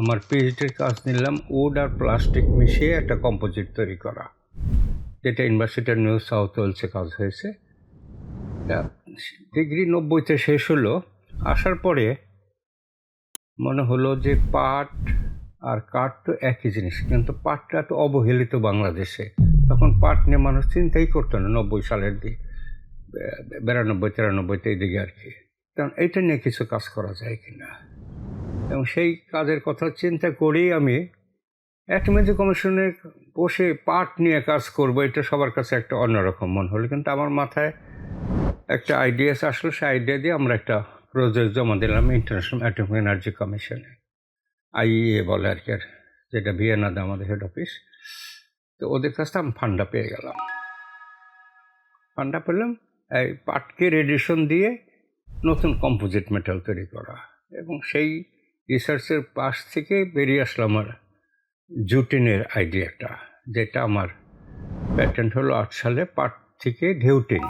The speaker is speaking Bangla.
আমার পিএইচডির কাজ নিলাম উড আর প্লাস্টিক মিশিয়ে একটা কম্পোজিট তৈরি করা। যেটা ইউনিভার্সিটি অফ নিউ সাউথ ওয়েলসে কাজ হয়েছে। ডিগ্রি নব্বইতে শেষ হলো। আসার পরে মনে হলো যে পাট আর কাঠ তো একই জিনিস, কিন্তু পাটটা তো অবহেলিত বাংলাদেশে। তখন পাট নিয়ে মানুষ চিন্তাই করতো না নব্বই সালের দিকে। বিরানব্বই, তিরানব্বইতে এই দিকে আর কি। কারণ এইটা নিয়ে কিছু কাজ করা যায় কি না এবং সেই কাজের কথা চিন্তা করেই আমি অ্যাটমেজি কমিশনে বসে পাট নিয়ে কাজ করব এটা সবার কাছে একটা অন্যরকম মন হলো। কিন্তু আমার মাথায় একটা আইডিয়া আসলো সেই আইডিয়া দিয়ে আমরা একটা প্রজেক্ট জমা দিলাম ইন্টারন্যাশনাল অ্যাটমিক এনার্জি কমিশনে আইইএ বলে আর কি আর, যেটা ভিয়েনাতে আমাদের হেড অফিস তো ওদের কাছ থেকে আমি ফান্ডা পেয়ে গেলাম। ফান্ডা পেলাম এই পাটকে রেডিয়েশন দিয়ে নতুন কম্পোজিট মেটাল তৈরি করা। এবং সেই রিসার্চের পাশ থেকে বেরিয়ে আসলো আমার জুটিনের আইডিয়াটা যেটা আমার প্যাটেন্ট হলো আট সালে পাট থেকে ঢেউটিন